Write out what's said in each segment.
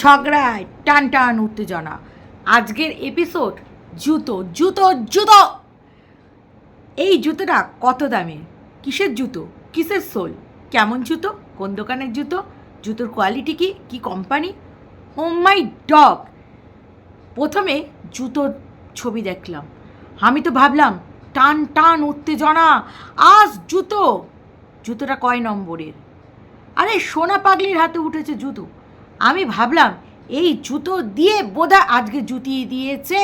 ঝগড়ায় টান টান উত্তেজনা। আজকের এপিসোড জুতো জুতো জুতো। এই জুতোটা কত দামের কিসের জুতো? কিসের সোল? কেমন জুতো? কোন দোকানের জুতো? জুতোর কোয়ালিটি কি? কি কোম্পানি ও মাই ডগ প্রথমে জুতোর ছবি দেখলাম। আমি তো ভাবলাম, টান টান উত্তেজনা, আজ জুতো। জুতোটা কয় নম্বরের? আরে, সোনা পাগলির হাতে উঠেছে জুতো। আমি ভাবলাম, এই জুতো দিয়ে বোধা আজকে জুতিয়ে দিয়েছে।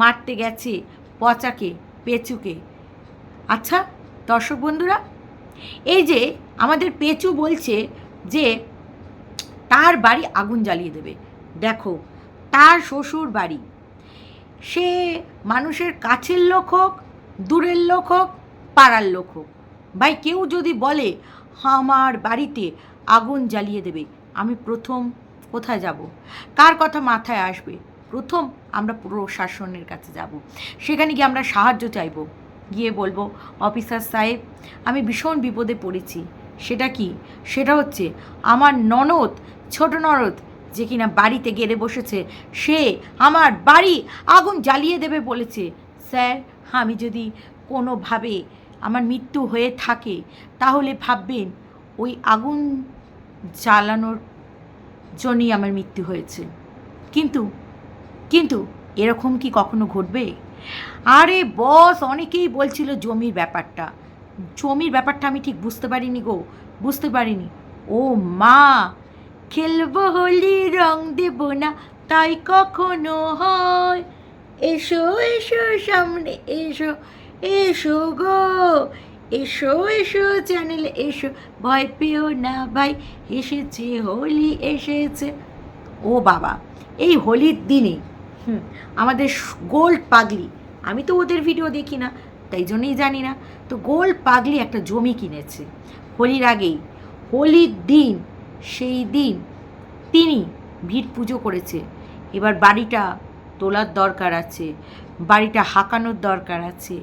মারতে গেছে পচাকে, পেচুকে। আচ্ছা দর্শক বন্ধুরা, এই যে আমাদের পেচু বলছে যে তার বাড়ি আগুন জ্বালিয়ে দেবে। দেখো, তার শ্বশুর বাড়ি। সে মানুষের কাছের লোক হোক, দূরের লোক হোক, পাড়ার লোক হোক। ভাই, কেউ যদি বলে, আমার বাড়িতে আগুন জ্বালিয়ে দেবে। আমি প্রথম কোথায় যাব? কার কথা মাথায় আসবে? প্রথম আমরা প্রশাসনের কাছে যাব। সেখানে গিয়ে আমরা সাহায্য চাইব। গিয়ে বলব, অফিসার সাহেব, আমি ভীষণ বিপদে পড়েছি। সেটা কি? সেটা হচ্ছে আমার ননদ, ছোট ননদ, যে কিনা বাড়িতে গেড়ে বসেছে, সে আমার বাড়ি আগুন জ্বালিয়ে দেবে বলেছে। স্যার, আমি যদি কোনোভাবে আমার মৃত্যু হয়ে থাকে, তাহলে ভাববেন, ওই আগুন জ্বালানোর জন্যই আমার মৃত্যু হয়েছে। কিন্তু কিন্তু এরকম কি কখনো ঘটবে? আরে বস, অনেকেই বলছিল জমির ব্যাপারটা। জমির ব্যাপারটা আমি ঠিক বুঝতে পারিনি গো, বুঝতে পারিনি। ও মা, খেলব হোলি, রং দেব না, তাই কখনো হয়। এসো এসো, সামনে এসো এসো গো এসো এসো চ্যানেলে এসো। ভয় পেও না ভাই, এসেছে, হোলি এসেছে। ও বাবা, এই হোলির দিনে, হুম, আমাদের গোল্ড পাগলি, আমি তো ওদের ভিডিও দেখি না, তাই জন্যই জানি না, তো গোল্ড পাগলি একটা জমি কিনেছে। হোলির আগেই, হোলির দিন, সেই দিন তিনি ভিড় পুজো করেছে। এবার বাড়িটা তোলার দরকার আছে, বাড়িটা হাঁকানোর দরকার আছে,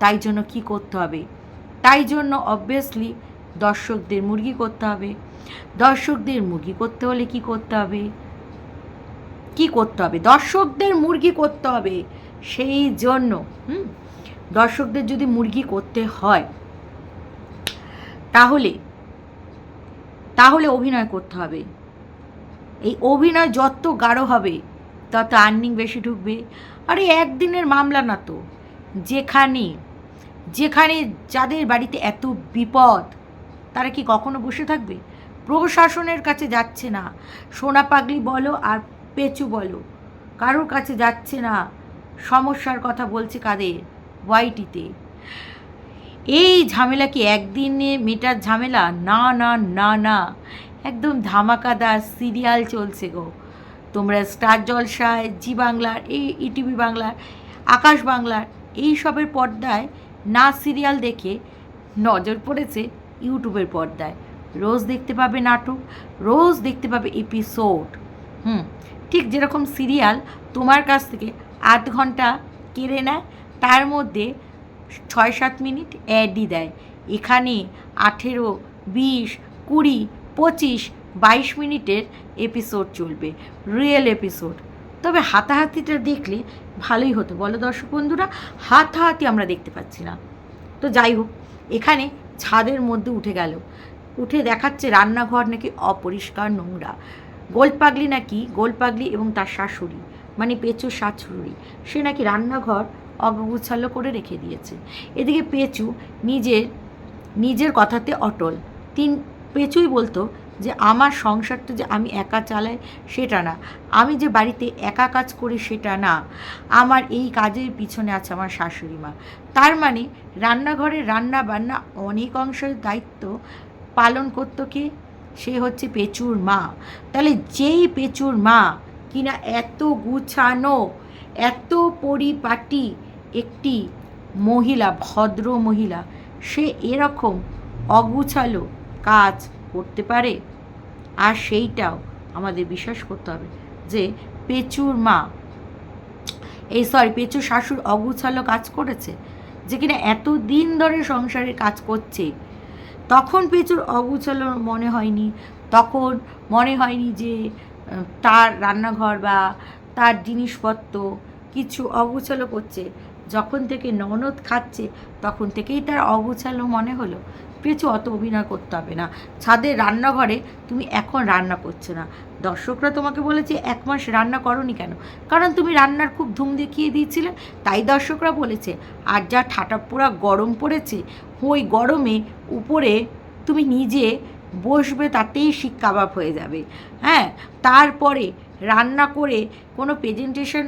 তাই জন্য কি করতে হবে? তাই জন্য অবভিয়াসলি দর্শকদের মুরগি করতে হবে। দর্শকদের মুরগি করতে হলে কি করতে হবে? কি করতে হবে? দর্শকদের মুরগি করতে হবে। সেই জন্য, হুম? দর্শকদের যদি মুরগি করতে হয়, তাহলে তাহলে অভিনয় করতে হবে। এই অভিনয় যত গাঢ় হবে, তত আর্নিং বেশি ঢুকবে। আরে একদিনের মামলা না তো। যেখানে যেখানে যাদের বাড়িতে এত বিপদ, তারা কি কখনো বসে থাকবে? প্রশাসনের কাছে যাচ্ছে না। সোনা পাগলি বলো আর পেঁচু বলো। কারোর কাছে যাচ্ছে না। সমস্যার কথা বলছে কাদের? ওয়াইটিতে। এই ঝামেলা কি একদিনে মেটার ঝামেলা? না না না না। একদম ধামাকাদার সিরিয়াল চলছে গো। তোমরা স্টার জলসায়, জি বাংলার, এই ইটিভি বাংলার, আকাশ বাংলার এই সবের পর্দায় না সিরিয়াল দেখে নজর পড়েছে ইউটিউবের পর্দায়। রোজ দেখতে পাবে নাটক, রোজ দেখতে পাবে এপিসোড হুম, ঠিক যেরকম সিরিয়াল তোমার কাছ থেকে আধ ঘণ্টা কেড়ে নেয়, তার মধ্যে ছয় সাত মিনিট অ্যাডই দেয়। এখানে আঠেরো, বিশ, কুড়ি, পঁচিশ, বাইশ মিনিটের এপিসোড চলবে রিয়েল এপিসোড তবে হাতাহাতিটা দেখলে ভালোই হতো। বলো দর্শক বন্ধুরা, হাতাহাতি আমরা দেখতে পাচ্ছি না। তো যাই হোক, এখানে ছাদের মধ্যে উঠে গেল। উঠে দেখাচ্ছে রান্নাঘর নাকি অপরিষ্কার নোংরা। গোলপাগলি নাকি গোলপাগলি এবং তার শাশুড়ি মানে পেঁচু শাশুড়ি, সে নাকি রান্নাঘর অগগুচ্ছাল্য করে রেখে দিয়েছে। এদিকে পেঁচু নিজের নিজের কথাতে অটল। তিন, পেঁচুই বলতো যে আমার সংসারটা যে আমি একা চালাই সেটা না। আমি যে বাড়িতে একা কাজ করি সেটা না। আমার এই কাজের পিছনে আছে আমার শাশুড়ি মা। তার মানে রান্নাঘরে রান্না বান্না অনেক অংশের দায়িত্ব পালন করতো কে? সে হচ্ছে পেচুর মা। তাহলে যেই পেঁচুর মা কিনা এত গুছানো, এত পরিপাটি একটি মহিলা, ভদ্র মহিলা, সে এরকম অগুছালো কাজ করতে পারে? আর সেইটাও আমাদের বিশ্বাস করতে হবে যে পেঁচুর মা, এই সরি পেঁচুর শাশুর অগুছালো কাজ করেছে, যে কিনা এত দিন ধরে সংসারে কাজ করছে, তখন পেঁচুর অগুছালো মনে হয়নি, তখন মনে হয়নি যে তার রান্নাঘর বা তার জিনিসপত্র কিছু অগোছালো করছে যখন থেকে ননদ খাচ্ছে, তখন থেকেই তার অগোছালো মনে হলো, পেঁচু অত অভিনয় করতে হবে না। ছাদের রান্নাঘরে তুমি এখন রান্না করছ না। দর্শকরা তোমাকে বলেছে, এক মাস রান্না করনি কেন? কারণ তুমি রান্নার খুব ধুম দেখিয়ে দিয়েছিলে। তাই দর্শকরা বলেছে, আর যা ঠাটা পোড়া গরম পড়েছে, ওই গরমে উপরে তুমি নিজে বসবে, তাতেই শিক কাবাব হয়ে যাবে। হ্যাঁ তারপরে রান্না করে কোনো প্রেজেন্টেশন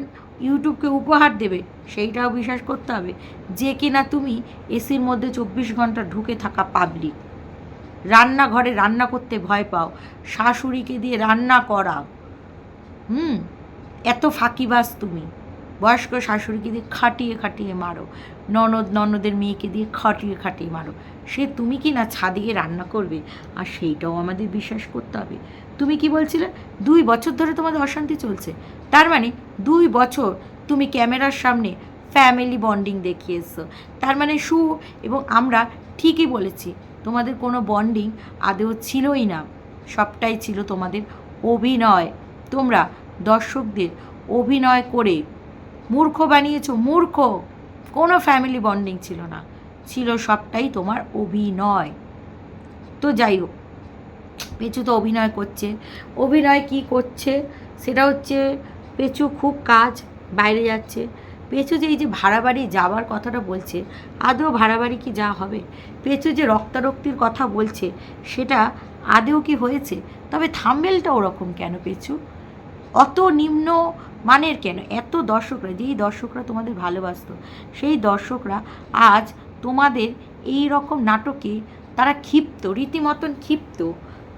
ইউটিউবকে উপহার দেবে, সেইটাও বিশ্বাস করতে হবে। যে কিনা তুমি এসির মধ্যে চব্বিশ ঘণ্টা ঢুকে থাকা পাবলিক রান্নাঘরে রান্না করতে ভয় পাও, শাশুড়িকে দিয়ে রান্না করাও। হুম, এত ফাঁকিবাজ তুমি। বয়স্ক শাশুড়িকে দিয়ে খাটিয়ে খাটিয়ে মারো। ননদ ননদের মেয়েকে দিয়ে খাটিয়ে খাটিয়ে মারো। সে তুমি কি না ছাদিয়ে রান্না করবে? আর সেইটাও আমাদের বিশ্বাস করতে হবে। তুমি কি বলছিলে? দুই বছর ধরে তোমাদের অশান্তি চলছে। তার মানে দুই বছর তুমি ক্যামেরার সামনে ফ্যামিলি বন্ডিং দেখিয়ে এসছো তার মানে সু এবং আমরা ঠিকই বলেছি, তোমাদের কোনো বন্ডিং আদেও ছিলই না। সবটাই ছিল তোমাদের অভিনয়। তোমরা দর্শকদের অভিনয় করে মূর্খ বানিয়েছো, মূর্খ। কোনো ফ্যামিলি বন্ডিং ছিল না। ছিল সবটাই তোমার অভিনয়। তো যাই হোক, পেঁচু তো অভিনয় করছে। অভিনয় কি করছে সেটা হচ্ছে পেঁচু খুব কাজ বাইরে যাচ্ছে। পেঁচু যে এই যে ভাড়া বাড়ি যাওয়ার কথাটা বলছে, আদৌ ভাড়া বাড়ি কি যা হবে? পেঁচু যে রক্তারক্তির কথা বলছে, সেটা আদেও কি হয়েছে? তবে থাম্বেলটা ওরকম কেন পেঁচু? অত নিম্ন মানের কেন? এত দর্শকরা, যেই দর্শকরা তোমাদের ভালোবাসতো, সেই দর্শকরা আজ তোমাদের এই রকম নাটকে তারা ক্ষিপ্ত, রীতিমতন ক্ষিপ্ত।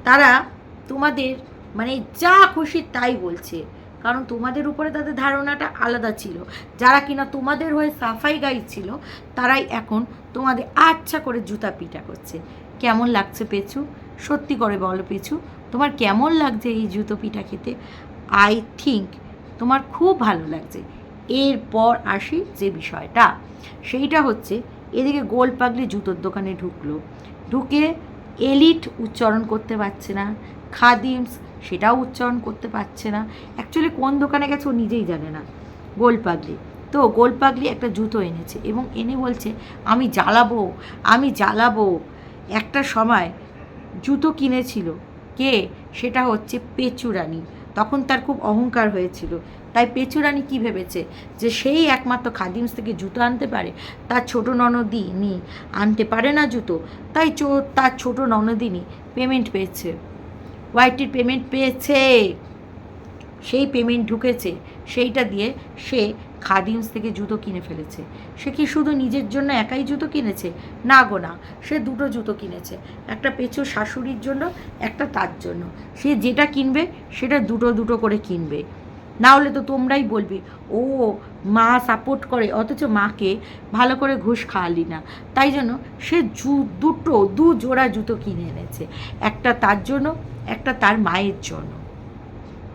তারা তোমাদের মানে যা খুশি তাই বলছে। কারণ তোমাদের উপরে তাদের ধারণাটা আলাদা ছিল। যারা কিনা তোমাদের হয়ে সাফাই গাই ছিল, তারাই এখন তোমাদের আচ্ছা করে জুতা পিটা করছে। কেমন লাগছে পেছু সত্যি করে বলো পেছু তোমার কেমন লাগছে এই জুতো পিঠা খেতে? আই থিঙ্ক তোমার খুব ভালো লাগছে। এরপর আসি যে বিষয়টা। সেইটা হচ্ছে, এদিকে গোল পাগলি জুতোর দোকানে ঢুকলো। ঢুকে এলিট উচ্চারণ করতে পারছে না। খাদিমস সেটাও উচ্চারণ করতে পারছে না। অ্যাকচুয়ালি কোন দোকানে গেছে ও নিজেই জানে না। গোল পাগলি। তো গোল পাগলি একটা জুতো এনেছে এবং এনে বলছে, আমি জ্বালাবো আমি জ্বালাবো। একটা সময় জুতো কিনেছিল। কে? সেটা হচ্ছে পেচুরানি। তখন তার খুব অহংকার হয়েছিল। তাই পেচুরানি কি ভেবেছে? যে সেই একমাত্র খাদিমস থেকে জুতো আনতে পারে? তার ছোট ননদিনী আনতে পারে না জুতো। তাই তার ছোট ননদিনী পেমেন্ট পেয়েছে। ওয়াইটির পেমেন্ট পেয়েছে। সেই পেমেন্ট ঢুকেছে। সেইটা দিয়ে সে খাদিমস থেকে জুতো কিনে ফেলেছে। সে কি শুধু নিজের জন্য একাই জুতো কিনেছে? না গো, না। সে দুটো জুতো কিনেছে। একটা পেছো শাশুড়ির জন্য, একটা তার জন্য। সে যেটা কিনবে, সেটা দুটো দুটো করে কিনবে। না হলে তো তোমরাই বলবে, ও, মা সাপোর্ট করে। অথচ মাকে ভালো করে ঘুষ খাওয়ালি না। তাই জন্য সে জু, দুটো, দু জোড়া জুতো কিনে এনেছে। একটা তার জন্য, একটা তার মায়ের জন্য।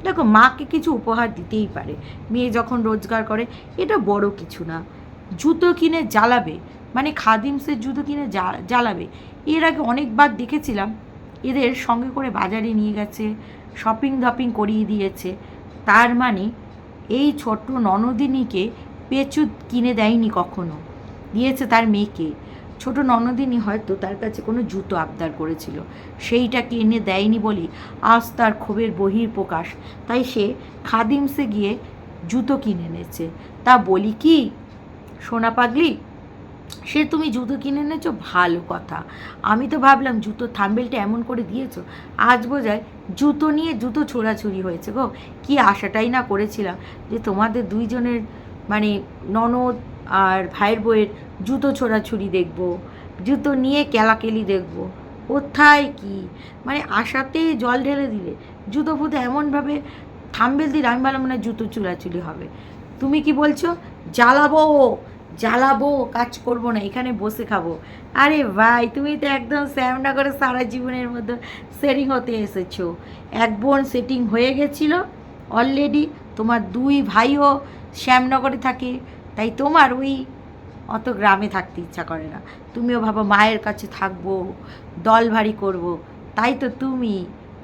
দেখো, মাকে কিছু উপহার দিতেই পারে। মেয়ে যখন রোজগার করে, এটা বড় কিছু না। জুতো কিনে জ্বালাবে মানে খাদিমসের জুতো কিনে জ্বা- জ্বালাবে। এর আগে অনেকবার দেখেছিলাম, এদের সঙ্গে করে বাজারে নিয়ে গেছে শপিং ধপিং করিয়ে দিয়েছে। তার মানে এই ছোট্ট ননদিনীকে পেঁচু কিনে দেয়নি কখনো। দিয়েছে তার মেয়েকে। ছোট ননদিনী হয়তো তার কাছে কোনো জুতো আবদার করেছিল। সেইটাকে এনে দেয়নি বলে আজ তার ক্ষোভের বহির প্রকাশ তাই সে খাদিমসে গিয়ে জুতো কিনে এনেছে। তা বলি কি, সোনা পাগলি? সে তুমি জুতো কিনে এনেছো? ভালো কথা। আমি তো ভাবলাম জুতো থাম্বেলটা এমন করে দিয়েছ, আজ বোঝায় জুতো নিয়ে জুতো ছোড়াছুড়ি হয়েছে গো। কি আশাটাই না করেছিলাম যে তোমাদের দুইজনের মানে ননদ আর ভাইয়ের বইয়ের জুতো ছোড়াছুড়ি দেখব, জুতো নিয়ে কেলাকেলি দেখব। কোথায় কি? মানে আশাতেই জল ঢেলে দিলে। জুতো ফুতো এমনভাবে থাম্বেল দিলে আমি বললাম না জুতো চুলাচুলি হবে। তুমি কি বলছো? জ্বালাবো জ্বালাবো, কাজ করব না, এখানে বসে খাব। আরে ভাই, তুমি তো একদম শ্যামনগরে সারা জীবনের মধ্যে সেটিং হতে এসেছ। এক বোন সেটিং হয়ে গেছিল অলরেডি তোমার দুই ভাইও শ্যামনগরে থাকে, তাই তোমার ওই অত গ্রামে থাকতে ইচ্ছা করে না। তুমিও ভাবো মায়ের কাছে থাকব, দল ভারী করব। তাই তো তুমি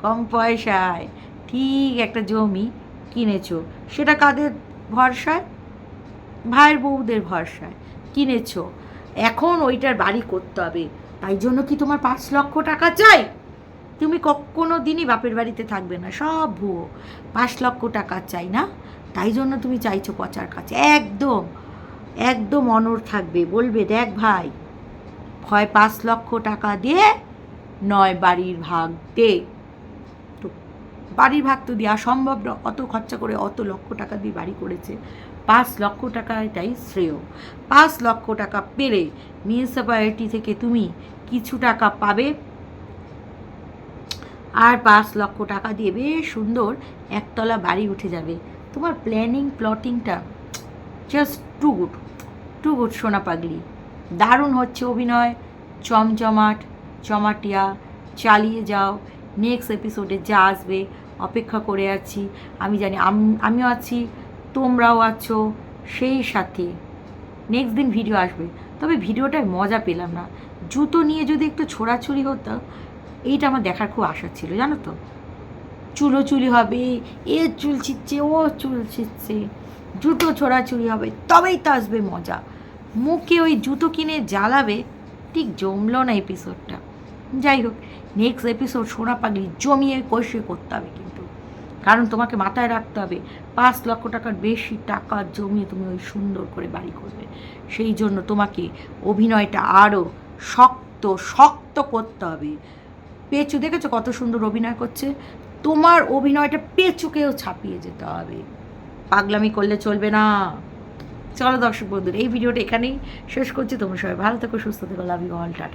কম পয়সায় ঠিক একটা জমি কিনেছো। সেটা কাদের ভরসায়? ভাইয়ের বউদের ভরসায় কিনেছো। এখন ওইটার বাড়ি করতে হবে। তাই জন্য কি তোমার পাঁচ লক্ষ টাকা চাই? তুমি কোনো দিনই বাপের বাড়িতে থাকবে না, সব ভুয়ো। পাঁচ লক্ষ টাকা চাই না? তাই জন্য তুমি চাইছো পচার কাছে। একদম। একদম অনর থাকবে, বলবে, দেখ ভাই হয় পাঁচ লক্ষ টাকা দিয়ে নয় বাড়ির ভাগ দে। তো বাড়ির ভাগ তো দেওয়া সম্ভব না অত খরচা করে অত লক্ষ টাকা দিয়ে বাড়ি করেছে। পাঁচ লক্ষ টাকা এটাই শ্রেয়। পাঁচ লক্ষ টাকা পেলে মিউনিসিপ্যালিটি থেকে তুমি কিছু টাকা পাবে। আর পাঁচ লক্ষ টাকা দিয়ে বেশ সুন্দর একতলা বাড়ি উঠে যাবে। তোমার planning প্লটিংটা just too good too good সোনা পাগলি। দারুণ হচ্ছে অভিনয়। চমচমাট, চমাটিয়া, চালিয়ে যাও। নেক্সট এপিসোডে যা আসবে, অপেক্ষা করে আছি। আমি জানি আমিও আছি, তোমরাও আছো সেই সাথে। নেক্সট দিন ভিডিও আসবে। তবে ভিডিওটায় মজা পেলাম না। জুতো নিয়ে যদি একটু ছোড়াছুড়ি হতো, এইটা আমার দেখার খুব আশা ছিল, জানো তো? চুলো চুলি হবে, এ চুল ছিচ্ছে ও চুল ছিচ্ছে জুতো ছোড়াছুড়ি হবে, তবেই তো আসবে মজা। মুখে ওই জুতো কিনে জ্বালাবে, ঠিক জমলো না এপিসোডটা যাই হোক নেক্সট এপিসোড সোনা পাগলি জমিয়ে কষে করতে হবে কিন্তু। কারণ তোমাকে মাথায় রাখতে হবে, পাঁচ লক্ষ টাকার বেশি টাকা জমিয়ে তুমি ওই সুন্দর করে বাড়ি করবে। সেই জন্য তোমাকে অভিনয়টা আরও শক্ত শক্ত করতে হবে। পেঁচু, দেখেছ কত সুন্দর অভিনয় করছে? তোমার অভিনয়টা পেঁচুকেও ছাপিয়ে যেতে হবে। পাগলামি করলে চলবে না। চলো দর্শক বন্ধুরা, এই ভিডিওটা এখানেই শেষ করছি। তোমরা সবাই ভালো থেকো, সুস্থ থেকো লাভ ইউ অল টাটা।